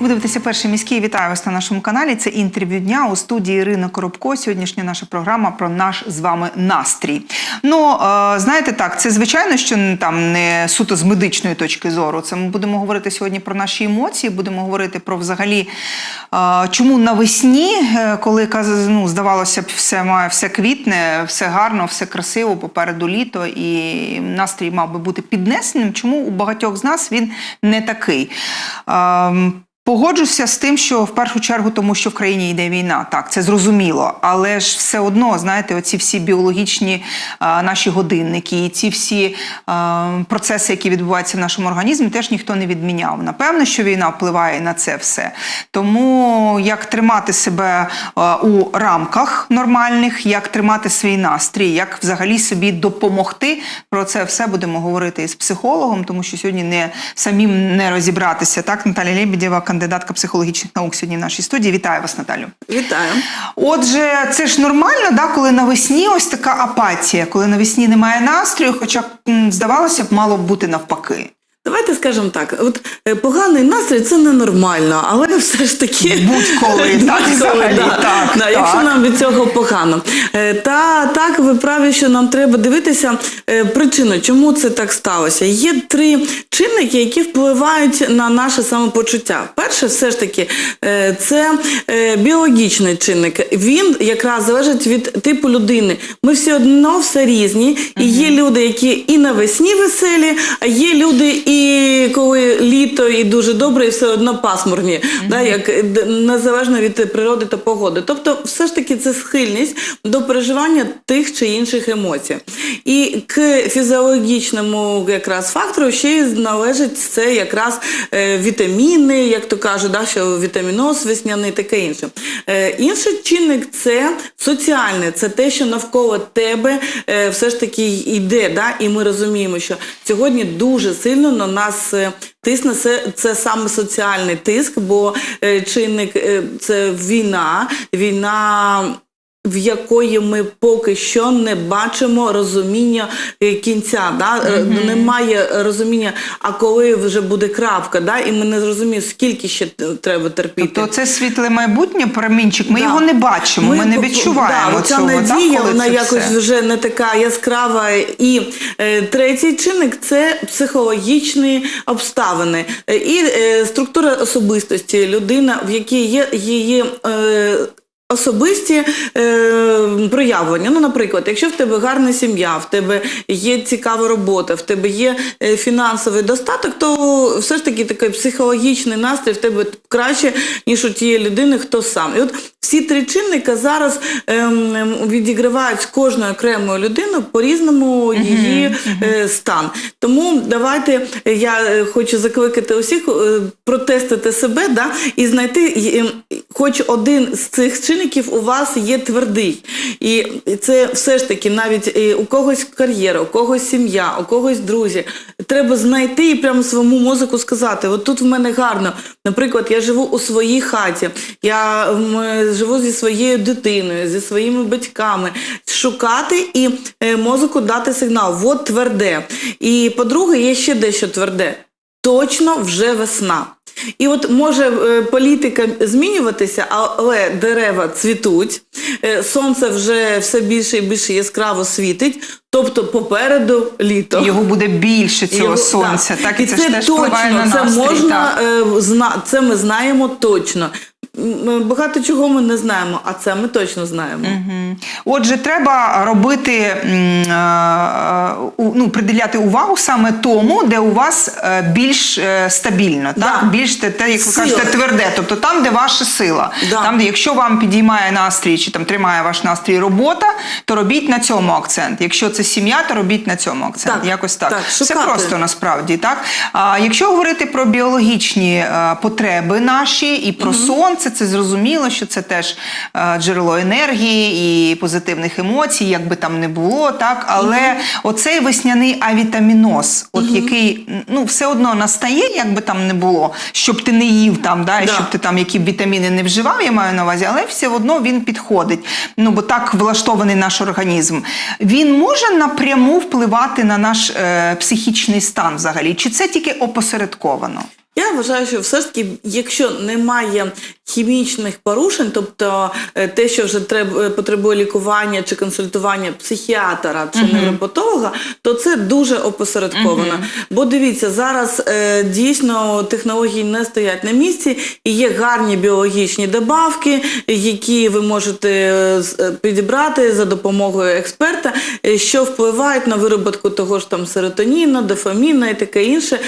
Ви дивитеся перший міський. Вітаю вас на нашому каналі. Це інтерв'ю дня у студії Ірина Коробко. Сьогоднішня наша програма про наш з вами настрій. Ну е, знаєте, так, це звичайно, що там не суто з медичної точки зору. Це ми будемо говорити сьогодні про наші емоції. Будемо говорити про взагалі, е, чому навесні, е, коли ну, здавалося б, все має все квітне, все гарно, все красиво, попереду літо, і настрій мав би бути піднесеним. Чому у багатьох з нас він не такий? Погоджуся з тим, що в першу чергу, тому що в країні йде війна, так це зрозуміло. Але ж все одно, знаєте, оці всі біологічні а, наші годинники, і ці всі а, процеси, які відбуваються в нашому організмі, теж ніхто не відміняв. Напевно, що війна впливає на це все. Тому як тримати себе а, у рамках нормальних, як тримати свій настрій, як взагалі собі допомогти. Про це все будемо говорити із психологом, тому що сьогодні не самим не розібратися. Так, Наталя Лебедєва, кандидатка психологічних наук, сьогодні в нашій студії. Вітаю вас, Наталю. Вітаю. Отже, це ж нормально, да, коли навесні ось така апатія, коли навесні немає настрою, хоча здавалося б, мало б бути навпаки. Давайте скажемо так: от е, поганий настрій це ненормально, але все ж таки Будь-коли, так, взагалі, да, так, да, якщо нам від цього погано. Е, Та так ви праві, що нам треба дивитися е, причину, чому це так сталося. Є три чинники, які впливають на наше самопочуття. Перше, все ж таки, це біологічний чинник. Він якраз залежить від типу людини. Ми всі одно все різні, і є люди, які і навесні веселі, а є люди, і коли літо і дуже добре, і все одно пасмурні, да, як незалежно від природи та погоди. Тобто, все ж таки, це схильність до переживання тих чи інших емоцій. І к фізіологічному якраз фактору ще й належить це якраз е, вітаміни, як то кажуть, да, що вітаміноз весняний, таке інше. Е, інший чинник це соціальне, це те, що навколо тебе е, все ж таки йде. Да? І ми розуміємо, що сьогодні дуже сильно на нас. е, Тисне це, це саме соціальний тиск, бо е, чинник е, це війна, війна в якої ми поки що не бачимо розуміння е, кінця. Да? Е, Немає розуміння, а коли вже буде крапка, да? і ми не зрозуміємо, скільки ще треба терпіти. Тобто це світле майбутнє, промінчик. Ми Да. його не бачимо, ми, не відчуваємо да, цього. так, надія, коли вона якось все? вже не така яскрава. І е, третій чинник це психологічні обставини Е, і е, структура особистості, людина, в якій є її. Е, Особисті е, проявлення. Ну, наприклад, якщо в тебе гарна сім'я, в тебе є цікава робота, в тебе є е, фінансовий достаток, то все ж таки такий психологічний настрій в тебе краще, ніж у тієї людини, хто сам. І от всі три чинника зараз ем, ем, відігравають з кожною окремою людиною по-різному її е, стан. Тому давайте е, я е, хочу закликати усіх е, протестити себе да, і знайти е, хоч один з цих чинників у вас є твердий. І це все ж таки навіть е, у когось кар'єра, у когось сім'я, у когось друзі. Треба знайти і прямо своєму мозку сказати: от тут в мене гарно. Наприклад, я живу у своїй хаті, я живу зі своєю дитиною, зі своїми батьками. Шукати і е, мозку дати сигнал, от тверде. І по-друге, є ще дещо тверде. Точно вже весна. І от може е, політика змінюватися, але дерева цвітуть, е, сонце вже все більше і більше яскраво світить, тобто попереду літо. Його буде більше цього Його- сонця. Так, Так, і це, це ж теж точно, впливає на це можна так. е, зна, це ми знаємо точно. Багато чого ми не знаємо, а це ми точно знаємо. Мгм. Отже, треба робити е, у- ну, приділяти увагу саме тому, де у вас е, більш е, стабільно, Да. так? більш те, те, як ви кажете, тверде. Тобто там, де ваша сила. Да. Там, де якщо вам підіймає настрій чи там тримає ваш настрій робота, то робіть на цьому акцент. Якщо це сім'я, то робіть на цьому акцент. Так, Якось так. так, Все просто насправді так. А якщо говорити про біологічні е, потреби наші і про сонце, це зрозуміло, що це теж е, джерело енергії і позитивних емоцій, як би там не було, так. Але оцей весняний авітаміноз, от який ну все одно настає, як би там не було, щоб ти не їв там, да, і Да. щоб ти там які б вітаміни не вживав, я маю на увазі, але все одно він підходить. Ну бо так влаштований наш організм. Він може напряму впливати на наш е, психічний стан взагалі, чи це тільки опосередковано? Я вважаю, що все ж таки, якщо немає хімічних порушень, тобто е, те, що вже треба е, потребує лікування чи консультування психіатра чи невропатолога, то це дуже опосередковано. Бо дивіться, зараз е, дійсно технології не стоять на місці, і є гарні біологічні добавки, які ви можете підібрати за допомогою експерта, що впливають на вироботку того ж там серотоніна, дофаміна і таке інше,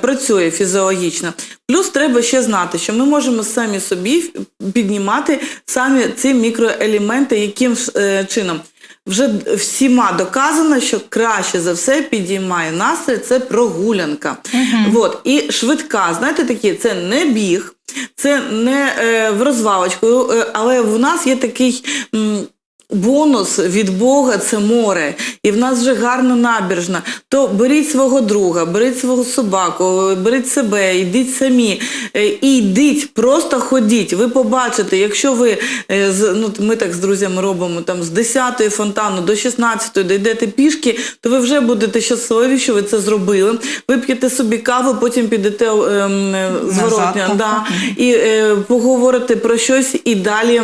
працює фізіологічно. Плюс треба ще знати, що ми можемо самі собі піднімати саме ці мікроелементи, яким е, чином. Вже всіма доказано, що краще за все підіймає настрій це прогулянка. От. І швидка, знаєте, такі, це не біг, це не е, в розвалочку, е, але в нас є такий. м, Бонус від Бога це море, і в нас вже гарна набережна. То беріть свого друга, беріть свого собаку, беріть себе, йдіть самі. е, І йдіть, просто ходіть. Ви побачите, якщо ви е, ну ми так з друзями робимо там з 10-ї фонтану до 16-ї дійдете пішки, то ви вже будете щасливі, що ви це зробили. Вип'єте собі каву, потім підете ем, е, зворотня, да, і е, поговорите про щось і далі.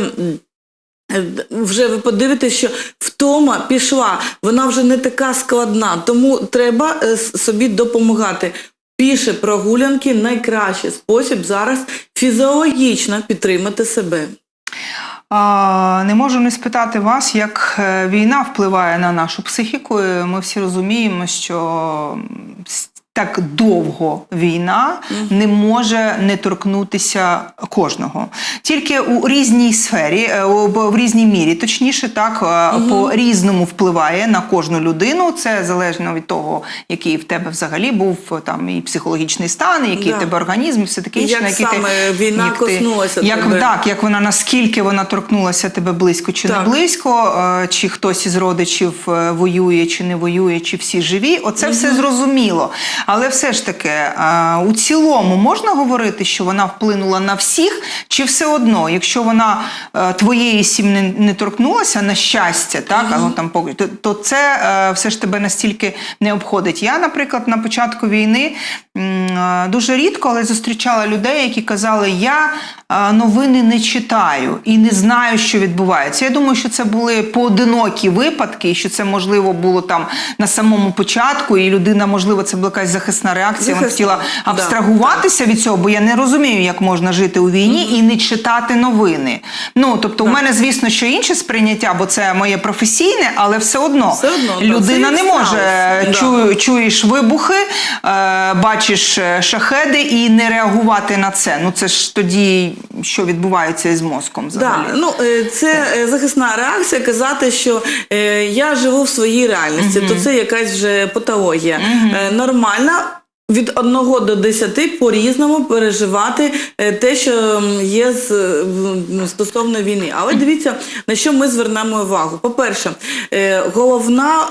Е, Вже ви подивитесь, що втома пішла, вона вже не така складна, тому треба е, собі допомагати. Піше прогулянки найкращий спосіб зараз фізіологічно підтримати себе. Не можу не спитати вас, як е, війна впливає на нашу психіку. Ми всі розуміємо, що так довго війна не може не торкнутися кожного. Тільки у різній сфері, е, в різній мірі, точніше, так е, по різному впливає на кожну людину. Це залежно від того, який в тебе взагалі був е, там і психологічний стан, і який Да. в тебе організм, і все таке інше. як саме ти, війна як ти- коснулася як, тебе. Так, як вона наскільки вона торкнулася тебе близько чи Так. не близько, чи хтось із родичів воює чи не воює, чи всі живі. Оце все зрозуміло. Але все ж таки, е, у цілому можна говорити, що вона вплинула на всіх, чи все одно, якщо вона е, твоєї сім'ї не, торкнулася, на щастя, так, а ну, там, то, то це е, все ж тебе настільки не обходить. Я, наприклад, на початку війни дуже рідко, але зустрічала людей, які казали, я новини не читаю і не знаю, що відбувається. Я думаю, що це були поодинокі випадки, і що це можливо було там на самому початку, і людина, можливо, це була якась захисна реакція. Вона Захисна, хотіла да. абстрагуватися від цього, бо я не розумію, як можна жити у війні і не читати новини. Ну тобто, у мене, звісно, що інше сприйняття, бо це моє професійне, але все одно, Все одно, людина не може сталося, да. чуєш вибухи, е, бачиш е, шахеди і не реагувати на це. Ну це ж тоді що відбувається із мозком взагалі. Да, ну е, це е, захисна реакція казати, що е, я живу в своїй реальності, то це якась вже патологія. Е, Нормально. Від 1 до 10 по-різному переживати е, те, що є з, е, м, стосовно війни. Але дивіться, на що ми звернемо увагу. По-перше, е, головна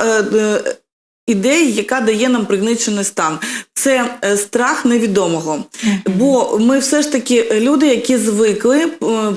е, е, ідея, яка дає нам пригничений стан, це е, страх невідомого. Бо ми все ж таки люди, які звикли е,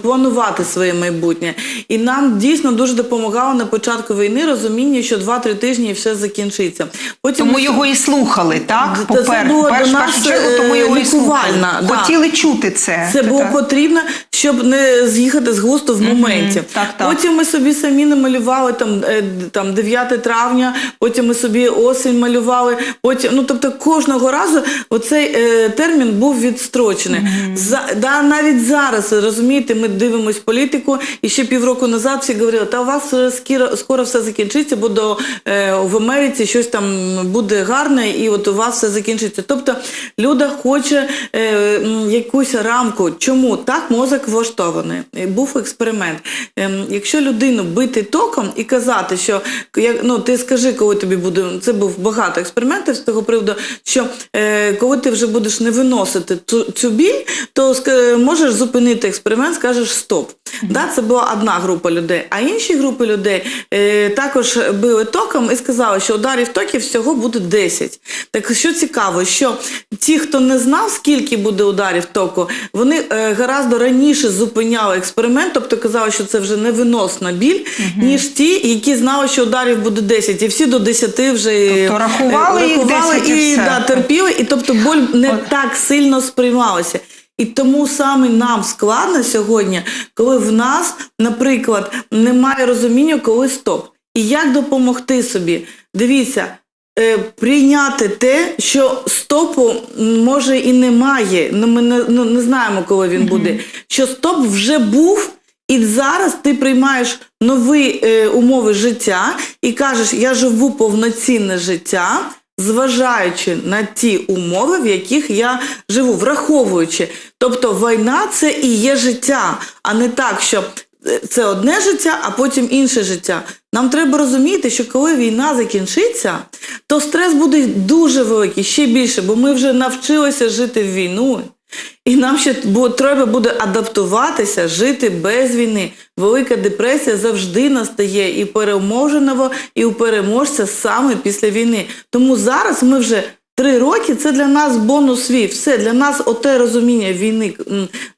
планувати своє майбутнє. І нам дійсно дуже допомагало на початку війни розуміння, що 2-3 тижні і все закінчиться. Потім Тому ми- його і слухали, так? Це Попер, було перш, до нас, чергу, тому е, його слухали. лікувальна, да. Хотіли чути це. Це було та. потрібно, щоб не з'їхати з густу в моменті. так, так. Потім ми собі самі намалювали там, е, там 9 травня, потім ми собі осінь малювали. Потім, ну тобто кожного разу оцей е, термін був відстрочений. За, да, навіть зараз розумієте, ми дивимось політику, і ще півроку назад всі говорили, та у вас е, скоро, скоро все закінчиться, бо до, е, в Америці щось там буде гарне, і от у вас все закінчиться. Тобто люда хоче е, якусь рамку. Чому так мозок влаштований? Е, Був експеримент. Ем, якщо людину бити током і казати, що як, ну, ти скажи, коли тобі буде. Це був багато експериментів з того приводу, що е, коли ти вже будеш не виносити цю, цю біль, то можеш зупинити експеримент, скажеш стоп. Да, це була одна група людей, а інші групи людей е, також били током і сказали, що ударів токів всього буде 10. Так що цікаво, що ті, хто не знав, скільки буде ударів току, вони е, гораздо раніше зупиняли експеримент, тобто казали, що це вже невиносна біль, ніж ті, які знали, що ударів буде 10. І всі до 10 вже Тобто рахували їх рахували 10 і і все. да, терпіли, і тобто боль не так сильно сприймалася. І тому саме нам складно сьогодні, коли в нас, наприклад, немає розуміння, коли стоп. І як допомогти собі? Дивіться, е, прийняти те, що стопу може і немає. Ну, ми не, ну, не знаємо, коли він буде. Що стоп вже був, і зараз ти приймаєш нові е, умови життя і кажеш, я живу повноцінне життя, зважаючи на ті умови, в яких я живу, враховуючи. Тобто війна це і є життя, а не так, що е, це одне життя, а потім інше життя. Нам треба розуміти, що коли війна закінчиться, то стрес буде дуже великий, ще більше, бо ми вже навчилися жити в війну. І нам ще треба буде адаптуватися, жити без війни. Велика депресія завжди настає і переможеного, і у переможця саме після війни. Тому зараз ми вже три роки це для нас бонус свій. Все для нас оте розуміння війни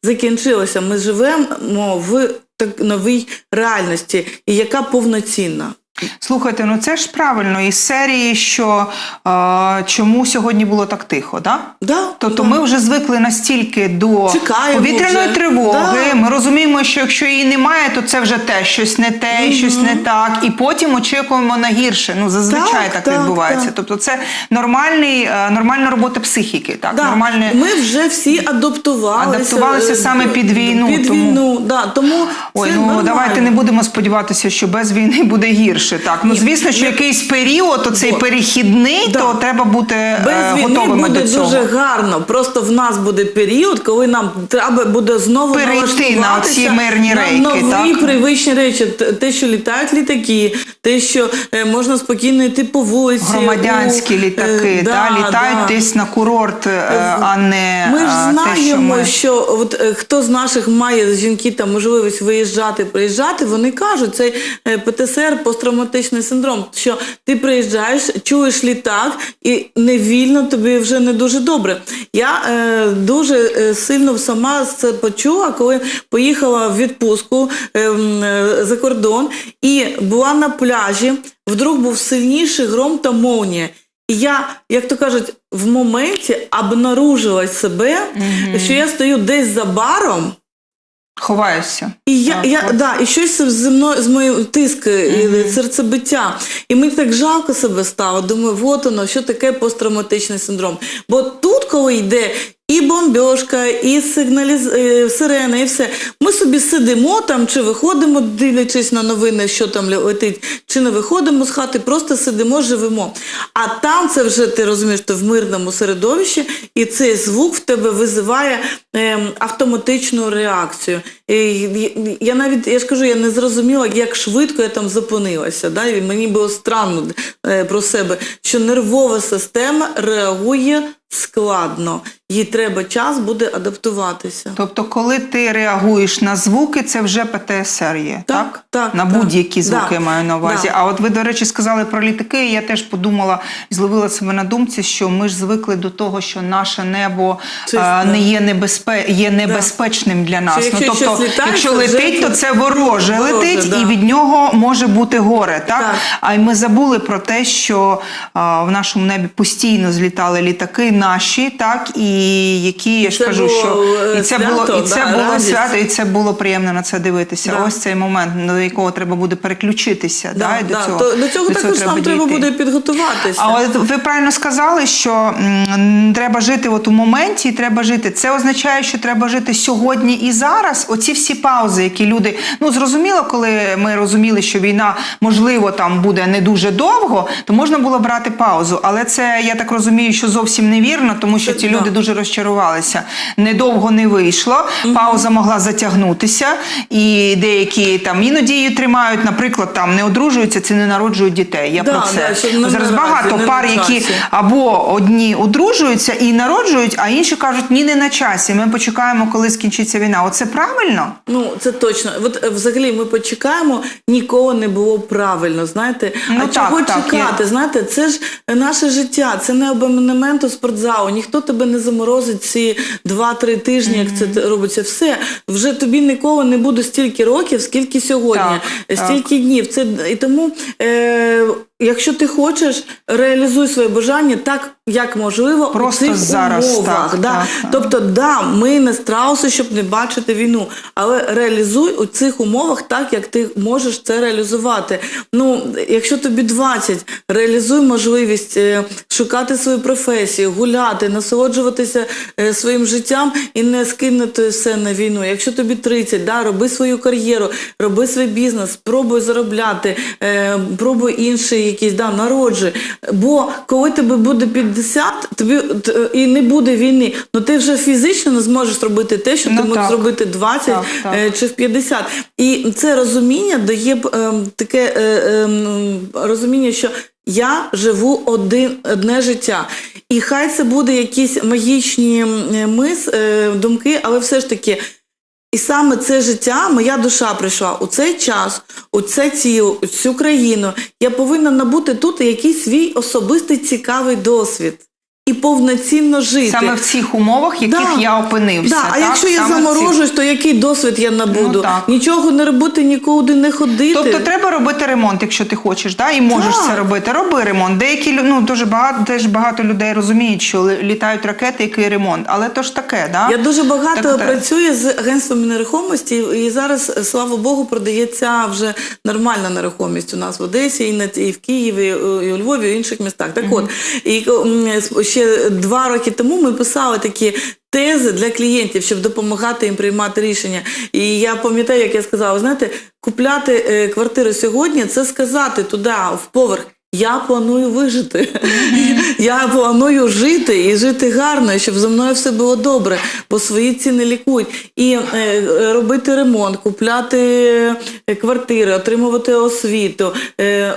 закінчилося. Ми живемо в так новій реальності, і яка повноцінна. Слухайте, ну це ж правильно із серії, що е, чому сьогодні було так тихо, да? Да, Тобто да. ми вже звикли настільки до Чекаємо повітряної вже. тривоги. Да. Ми розуміємо, що якщо її немає, то це вже те щось не те, щось не так. І потім очікуємо на гірше. Ну зазвичай Так, так, так, відбувається. так. Тобто, це нормальний, е, нормальна робота психіки. Так, Да. нормальне. Ми вже всі адаптувалися. Адаптувалися е, саме під війну, Під тому- да, тому Ой, це ну нормально. давайте не будемо сподіватися, що без війни буде гірше. Так, ну звісно, що якийсь період, оцей перехідний, Да. то треба бути е, Без війни готовими буде до цього. дуже гарно. Просто в нас буде період, коли нам треба буде знову Перейти на налаштуватися мирні на рейки, нові так? привичні речі. Те, що літають літаки, те, що е, можна спокійно йти по вулиці. Громадянські у- літаки, е, да, літають да. десь на курорт, е, а не Ми ж е, те, що знаємо, ми... що от е, хто з наших має жінки там можливість виїжджати, приїжджати, вони кажуть, цей е, ПТСР, посттравматичний синдром, що ти приїжджаєш, чуєш літак, і невільно тобі вже не дуже добре. Я е, дуже е, сильно сама це почула, коли поїхала в відпустку е, е, за кордон і була на пляжі. Вдруг був сильніший гром та молнія. І я, як то кажуть, в моменті обнаружила себе, що я стою десь за баром, ховаюся. і я, Так, я от. да, і щось зі мною з моїм тиск, і серцебиття. І мені так жалко себе стало. Думаю, от воно, що таке посттравматичний синдром. Бо тут, коли йде і бомбьошка, і сигналіз... е, сирена, і все. Ми собі сидимо там, чи виходимо, дивлячись на новини, що там летить, чи не виходимо з хати, просто сидимо, живемо. А там це вже ти розумієш, ти в мирному середовищі, і цей звук в тебе визиває ем, автоматичну реакцію. І я- навіть я ж кажу, я не зрозуміла, як швидко я там зупинилася. Да? І мені було странно е, про себе, що нервова система реагує складно. Їй треба час буде адаптуватися. Тобто, коли ти реагуєш на звуки, це вже ПТСР є, так? Так, так, на будь-які звуки я маю на увазі. да. А от ви, до речі, сказали про літаки. і Я теж подумала і зловила себе на думці, що ми ж звикли до того, що наше небо а, не є небезпе... є небезпечним для нас. Що ну, якщо тобто, літає, якщо вже летить, то це вороже, вороже, летить, да. і від нього може бути горе. Так? Так. А й ми забули про те, що а, в нашому небі постійно злітали літаки наші, так і які я ж Це кажу, що е, і це свято, було і це да, було радість. свято, і це було приємно на це дивитися. Да. Ось цей момент, до якого треба буде переключитися. Да, і до цього, То, до цього також нам треба буде підготуватися. А от ви правильно сказали, що м, треба жити от у моменті, і треба жити. Це означає, що треба жити сьогодні і зараз. Оці всі паузи, які люди ну зрозуміло, коли ми розуміли, що війна можливо там буде не дуже довго, то можна було брати паузу. Але це я так розумію, що зовсім невірно, тому що ці люди дуже розчарувалися. Недовго не вийшло. Пауза могла затягнутися, і деякі там іноді її тримають, наприклад, там не одружуються, це не народжують дітей. Я Да, про це да, зараз багато пар, які або одні одружуються і народжують, а інші кажуть, ні, не на часі. Ми почекаємо, коли скінчиться війна. Оце правильно? Ну, це точно. От е, взагалі ми почекаємо, ніколи не було правильно. Знаєте, Ну, а так, чого так, чекати? є. Знаєте, це ж наше життя, це не абонемент у спортзалу. Ніхто тебе не заморозить ці 2-3 тижні, як це робиться. Все вже тобі ніколи не буде стільки років, скільки сьогодні, Так, так. стільки днів. Це і тому. Е- якщо ти хочеш, реалізуй своє бажання так, як можливо, Просто у цих зараз, умовах. так, да. так. Тобто, да, ми не страуси, щоб не бачити війну, але реалізуй у цих умовах так, як ти можеш це реалізувати. Ну, якщо тобі 20, реалізуй можливість е, шукати свою професію, гуляти, насолоджуватися е, своїм життям і не скинути все на війну. Якщо тобі 30, да, роби свою кар'єру, роби свій бізнес, спробуй заробляти, е, пробуй інший якийсь, да, народжуй. Бо коли тебе буде 50, тобі і не буде війни, ну ти вже фізично не зможеш зробити те, що Ну, ти можеш зробити 20 Так, так. е, чи в 50. І це розуміння дає ем, таке е, ем, розуміння, що я живу один, одне життя. І хай це буде якісь магічні мис, е, думки, але все ж таки. І саме це життя, моя душа прийшла у цей час, у це тіло, у цю країну. Я повинна набути тут якийсь свій особистий цікавий досвід і повноцінно жити. Саме в цих умовах, в яких Да. я опинився. Да, а так? якщо я заморожусь, то який досвід я набуду? Ну. Нічого не робити, нікуди не ходити. Тобто треба робити ремонт, якщо ти хочеш, да? і можеш Так. це робити. Роби ремонт. Деякі ну дуже багато теж багато людей розуміють, що літають ракети, який ремонт. Але то ж таке, да? Я дуже багато Так, працюю з агентством нерухомості, і зараз, слава Богу, продається вже нормальна нерухомість у нас в Одесі, і, на, і в Києві, і у Львові, і в інших містах. Так от, і ще два роки тому ми писали такі. Тези для клієнтів, щоб допомагати їм приймати рішення. І я пам'ятаю, як я сказала, знаєте, купляти е, квартиру сьогодні це сказати туди, в поверх. Я планую вижити. Я планую жити і жити гарно, щоб зі мною все було добре, бо свої ціни лікують. І е, е, робити ремонт, купляти е, квартири, отримувати освіту, е,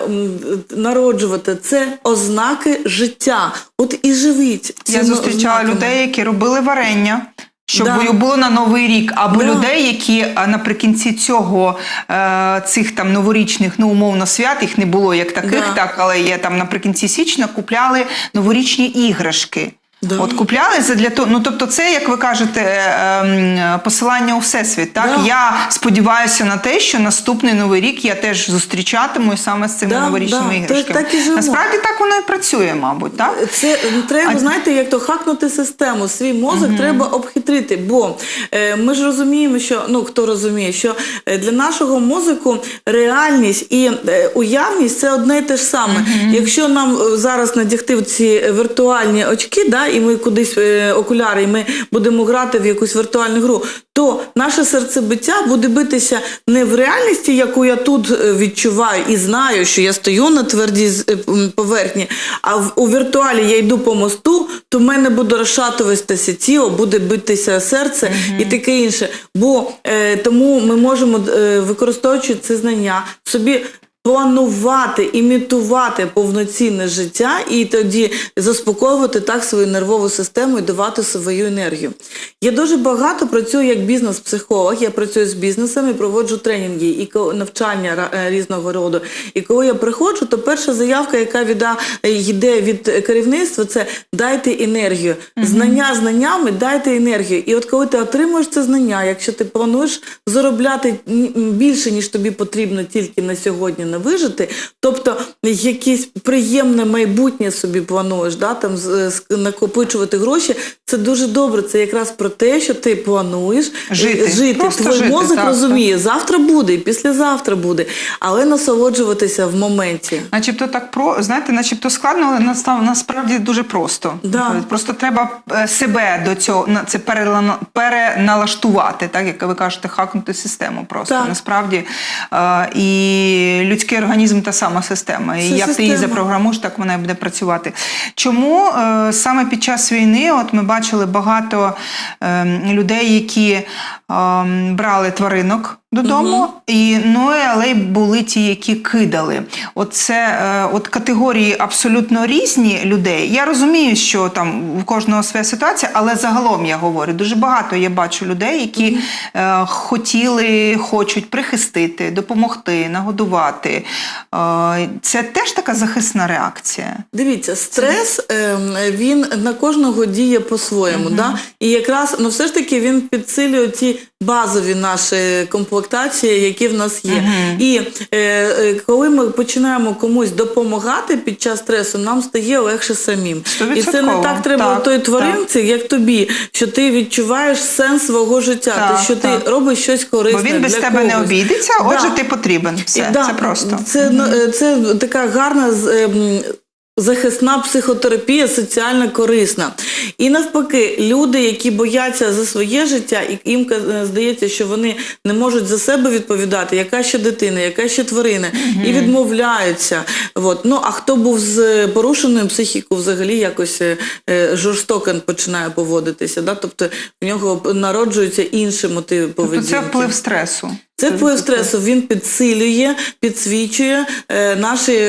народжувати це ознаки життя. От і живіть. Я зустрічала людей, які робили варення. Щоб Да. було на новий рік, або Да. людей, які наприкінці цього е, цих там новорічних, ну умовно свят, їх не було як таких, Да. так але є там наприкінці січня купляли новорічні іграшки. Да. От купляли це для того. Ну тобто, це як ви кажете, е, ем, посилання у всесвіт. Так Да. я сподіваюся на те, що наступний новий рік я теж зустрічатиму саме з цими Да, новорічними да. іграшками. Так- так і живемо. Насправді так воно і працює, мабуть, так. Це ну, треба, А- знаєте, як то хакнути систему. Свій мозок треба обхитрити. Бо е, ми ж розуміємо, що ну хто розуміє, що е, для нашого мозку реальність і е, уявність це одне і те ж саме. Якщо нам е, зараз надягти в ці віртуальні очки, да, і ми кудись е, окуляри, і ми будемо грати в якусь віртуальну гру, то наше серцебиття буде битися не в реальності, яку я тут е, відчуваю і знаю, що я стою на твердій е, поверхні, а у віртуалі я йду по мосту, то в мене буде розшатуватися тіло, буде битися серце і таке інше. Бо е, тому ми можемо, е, використовуючи це знання, собі планувати, імітувати повноцінне життя і тоді заспокоювати так свою нервову систему і давати свою енергію. Я дуже багато працюю як бізнес-психолог. Я працюю з бізнесами, проводжу тренінги і навчання е, різного роду. І коли я приходжу, то перша заявка, яка віда, е, йде від керівництва, це дайте енергію. Знання знаннями, дайте енергію. І от коли ти отримуєш це знання, якщо ти плануєш заробляти більше, ніж тобі потрібно тільки на сьогодні на вижити, тобто якесь приємне майбутнє собі плануєш, да, там з- накопичувати гроші, це дуже добре. Це якраз про те, що ти плануєш е, Жити. жити. Твій жити, мозок так, розуміє, завтра буде, і післязавтра буде, але насолоджуватися в моменті. Начебто так про знаєте, начебто складно, але насправді дуже просто. Да. Просто треба е, себе до цього на це переналаштувати, так як ви кажете, хакнути систему. Просто Так. насправді е, і людський організм та сама система. І Це як ти її запрограмуєш, так вона і буде працювати. Чому е, саме під час війни, от ми бачили багато е, людей, які е, брали тваринок додому, і ну, але й були ті, які кидали. Оце е, от категорії абсолютно різні людей. Я розумію, що там у кожного своя ситуація, але загалом я говорю, дуже багато я бачу людей, які е, хотіли, хочуть прихистити, допомогти, нагодувати. Е, це теж така захисна реакція. Дивіться, стрес ем, він на кожного діє по-своєму. Да? І якраз ну, все ж таки він підсилює ті базові наші комплектації, які в нас є. І е, е, коли ми починаємо комусь допомагати під час стресу, нам стає легше самим. І це не так треба Так, той так. тваринці, як тобі, що ти відчуваєш сенс свого життя, Так, ти, що так. ти робиш щось корисне. Бо він без для тебе не когось. обійдеться, Да. отже, ти потрібен. Все, І, да, це просто. Це, е, це така гарна ем, захисна психотерапія, соціально корисна. І навпаки, люди, які бояться за своє життя, і їм е, здається, що вони не можуть за себе відповідати, яка ще дитина, яка ще тварина, і відмовляються. От. Ну, а хто був з порушеною психікою, взагалі якось е, е, жорстоко починає поводитися. Да? Тобто в нього народжуються інші мотиви Тобто це вплив стресу. Це вплив стресу. Він підсилює, підсвічує е, наші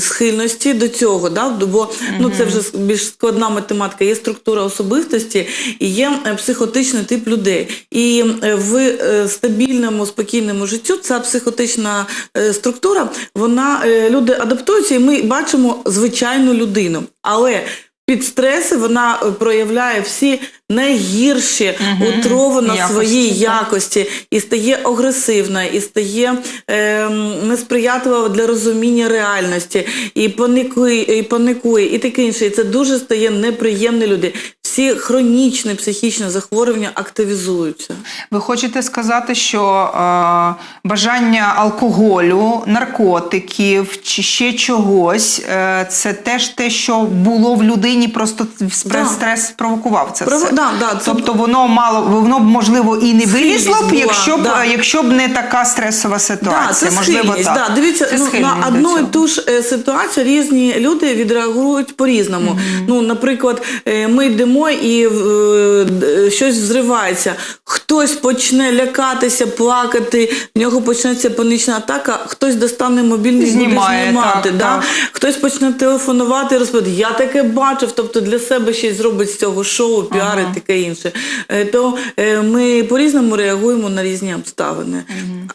схильності до цього. Да? Бо ну, це вже більш складна математика. Є структура особистості і є е, психотичний тип людей. І е, в е, стабільному, спокійному життю ця психотична структура, вона люди адаптуються, і ми бачимо звичайну людину. Але під стреси вона проявляє всі найгірші утровано Якості, свої так. якості і стає агресивна, і стає е, несприятлива для розуміння реальності, і паникує, і паникує, і таке інше. І це дуже стає неприємні люди. Всі хронічні психічні захворювання активізуються. Ви хочете сказати, що е, бажання алкоголю, наркотиків чи ще чогось е, це теж те, що було в людині, просто стрес, Да. стрес спровокував це Прово- все. Да, да, це- Тобто воно мало, воно б можливо і не вилізло б, якщо б, да. якщо б не така стресова ситуація. Да, це можливо, так. Да. Дивіться, Це ну, на одну і ту ж е, ситуацію різні люди відреагують по-різному. Ну, наприклад, е, ми йдемо і е, щось взривається. Хтось почне лякатися, плакати, в нього почнеться панічна атака, хтось достане мобільний буде знімати. так, да? так. Хтось почне телефонувати розповідати, я таке бачив, тобто для себе щось зробить з цього шоу, піар і таке інше. Е, То е, ми по-різному реагуємо на різні обставини.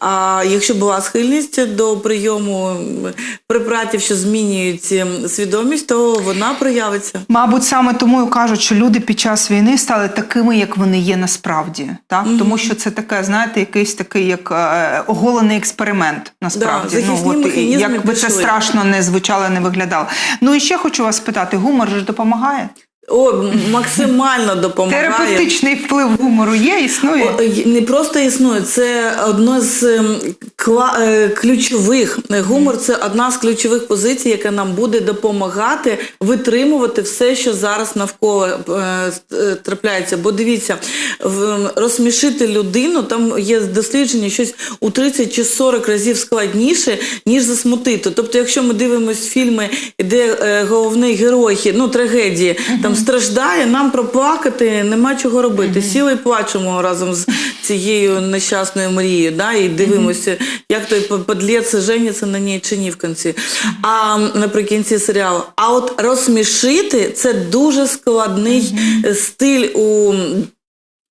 А якщо була схильність до прийому препаратів, що змінюють ем, свідомість, то вона проявиться. Мабуть, саме тому і кажуть, що люди під час війни стали такими, як вони є насправді. Так? Тому що це таке, знаєте, якийсь такий як е, оголений експеримент, насправді. Да, захисні от, як би це страшно не звучало, не виглядало. Ну і ще хочу вас спитати: гумор ж допомагає? О, максимально допомагає. Терапевтичний вплив гумору є, існує. О, Не просто існує, це одно з ем, кла- е, ключових. Гумор це одна з ключових позицій, яка нам буде допомагати витримувати все, що зараз навколо е, е, трапляється. Бо дивіться, ем, розсмішити людину, там є дослідження щось у 30 чи 40 разів складніше, ніж засмутити. Тобто, якщо ми дивимося фільми, де е, головний герой, ну трагедії, там страждає, нам проплакати нема чого робити. Сіли і плачемо разом з цією нещасною мрією, да, і дивимося, як той подлець жениться на ній чи ні в кінці. А наприкінці серіалу. А от розсмішити це дуже складний е, стиль у.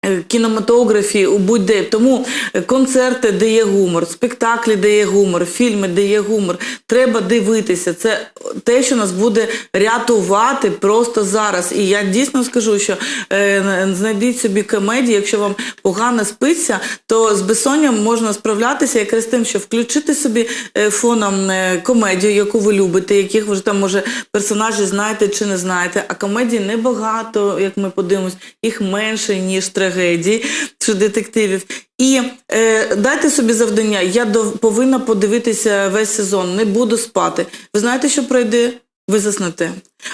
Е, Кінематографії у будь-де тому е, концерти, де є гумор, спектаклі, де є гумор, фільми, де є гумор. Треба дивитися. Це те, що нас буде рятувати просто зараз. І я дійсно скажу, що е, знайдіть собі комедію, якщо вам погано спиться, то з безсонням можна справлятися якраз тим, що включити собі е, фоном е, комедію, яку ви любите, яких ви ж там може персонажі знаєте чи не знаєте. А комедій небагато, як ми подивимось, їх менше ніж трагедій чи детективів. І е, дайте собі завдання. Я до, повинна подивитися весь сезон, не буду спати. Ви знаєте, що пройде? Ви заснете.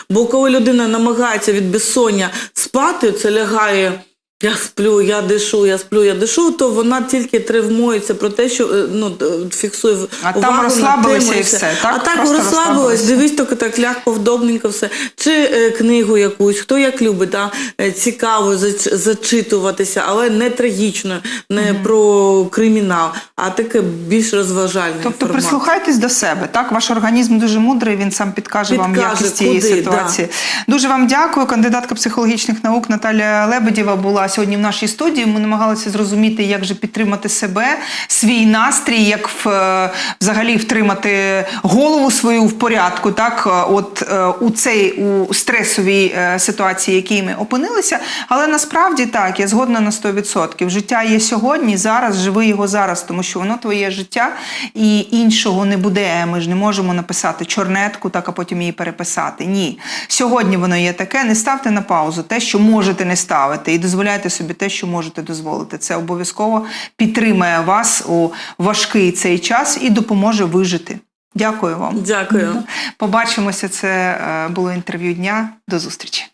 Бо коли людина намагається від безсоння спати, це лягає. Я сплю, я дишу, я сплю, я дишу, то вона тільки тривмується про те, що е, ну, фіксує А там увагу на розслабилися тему і все, так? А так розслабилась, дивись, тільки так лягко, вдобненько все. Чи е, книгу якусь, хто як любить, да? е, цікаво зач- зачитуватися, але не трагічно, не про кримінал, а таке більш розважальне. Тобто формат. прислухайтесь до себе. Так, ваш організм дуже мудрий, він сам підкаже, вам якість цієї ситуації. Дуже вам дякую. Кандидатка психологічних наук Наталія Лебедєва була сьогодні в нашій студії. Ми намагалися зрозуміти, як же підтримати себе, свій настрій, як в, е, взагалі втримати голову свою в порядку, так, е, от е, у цей у стресовій ситуації, в якій ми опинилися. Але насправді так, я згодна на 100%. Життя є сьогодні, зараз, живи його зараз, тому що воно твоє життя і іншого не буде. Ми ж не можемо написати чорнетку, так а потім її переписати. Ні. Сьогодні воно є таке. Не ставте на паузу те, що можете не ставити, і дозволяйте собі те, що можете дозволити. Це обов'язково підтримає вас у важкий цей час і допоможе вижити. Дякую вам. Дякую. Побачимося. Це е, було інтерв'ю дня. До зустрічі.